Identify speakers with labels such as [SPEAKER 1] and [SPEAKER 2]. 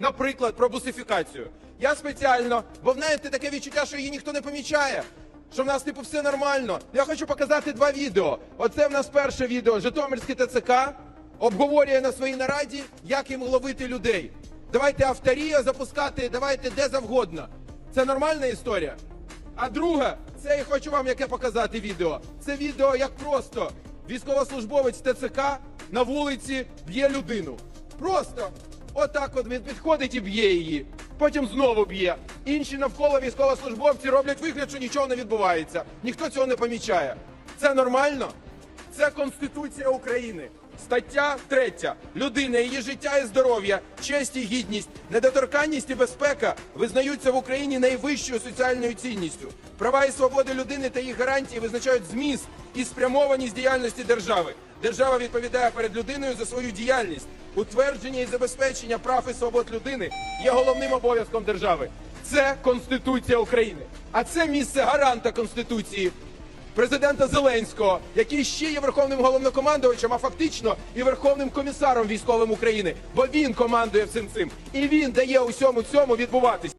[SPEAKER 1] наприклад, про бусифікацію. Я спеціально, бо в знаєте, таке відчуття, що її ніхто не помічає. Що в нас типу все нормально. Я хочу показати два відео. Оце в нас перше відео. Житомирський ТЦК обговорює на своїй нараді, як їм ловити людей. Давайте авторія запускати, давайте де завгодно. Це нормальна історія. А друге, це я хочу вам яке показати відео. Це відео, як просто військовослужбовець ТЦК на вулиці б'є людину. Просто отак от він підходить і б'є її. Потім знову б'є. Інші навколо військовослужбовці роблять вигляд, що нічого не відбувається. Ніхто цього не помічає. Це нормально? Це Конституція України. Стаття 3. Людина, її життя і здоров'я, честь і гідність, недоторканність і безпека визнаються в Україні найвищою соціальною цінністю. Права і свободи людини та їх гарантії визначають зміст і спрямованість діяльності держави. Держава відповідає перед людиною за свою діяльність. Утвердження і забезпечення прав і свобод людини є головним обов'язком держави. Це Конституція України. А це місце гаранта Конституції президента Зеленського, який ще є верховним головнокомандувачем, а фактично і верховним комісаром військовим України, бо він командує всім цим і він дає усьому цьому відбуватись.